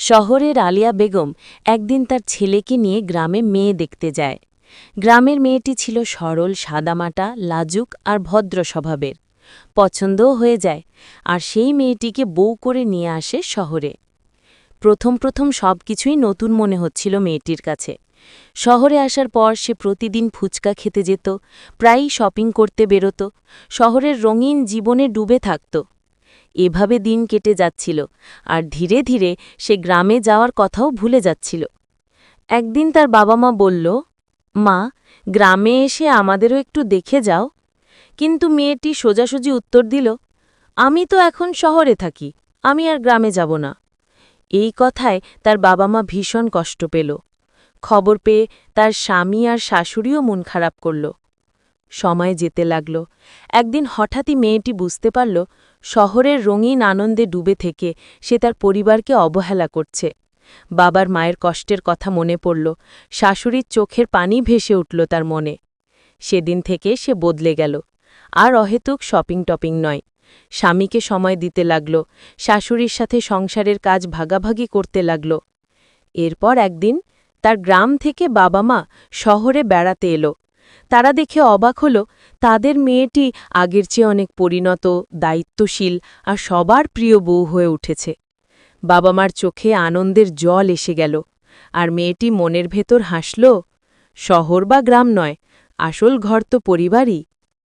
শহরের আলিয়া বেগম একদিন তার ছেলেকে নিয়ে গ্রামে মেয়ে দেখতে যায়। গ্রামের মেয়েটি ছিল সরল, সাদামাটা, লাজুক আর ভদ্র স্বভাবের। পছন্দও হয়ে যায় আর সেই মেয়েটিকে বউ করে নিয়ে আসে শহরে। প্রথম প্রথম সব কিছুই নতুন মনে হচ্ছিল মেয়েটির কাছে। শহরে আসার পর সে প্রতিদিন ফুচকা খেতে যেত, প্রায়ই শপিং করতে বেরোত, শহরের রঙিন জীবনে ডুবে থাকত। এভাবে দিন কেটে যাচ্ছিল, আর ধীরে ধীরে সে গ্রামে যাওয়ার কথাও ভুলে যাচ্ছিল। একদিন তার বাবা মা বলল, মা, গ্রামে এসে আমাদেরও একটু দেখে যাও। কিন্তু মেয়েটি সোজাসুজি উত্তর দিল, আমি তো এখন শহরে থাকি, আমি আর গ্রামে যাব না। এই কথায় তার বাবা মা ভীষণ কষ্ট পেল। খবর পেয়ে তার স্বামী আর শাশুড়িও মন খারাপ করল। সময় যেতে লাগল। একদিন হঠাৎই মেয়েটি বুঝতে পারল, শহরের রঙিন আনন্দে ডুবে থেকে সে তার পরিবারকে অবহেলা করছে। বাবার মায়ের কষ্টের কথা মনে পড়ল, শাশুড়ির চোখের পানি ভেসে উঠল তার মনে। সেদিন থেকে সে বদলে গেল, আর অহেতুক শপিং টপিং নয়। স্বামীকে সময় দিতে লাগল, শাশুড়ির সাথে সংসারের কাজ ভাগাভাগি করতে লাগল। এরপর একদিন তার গ্রাম থেকে বাবা মা শহরে বেড়াতে এলো। তারা দেখে অবাক হল, তাদের মেয়েটি আগের চেয়ে অনেক পরিণত, দায়িত্বশীল আর সবার প্রিয় বউ হয়ে উঠেছে। বাবা মার চোখে আনন্দের জল এসে গেল, আর মেয়েটি মনের ভেতর হাসল, শহর বা গ্রাম নয়, আসল ঘর তো পরিবারই।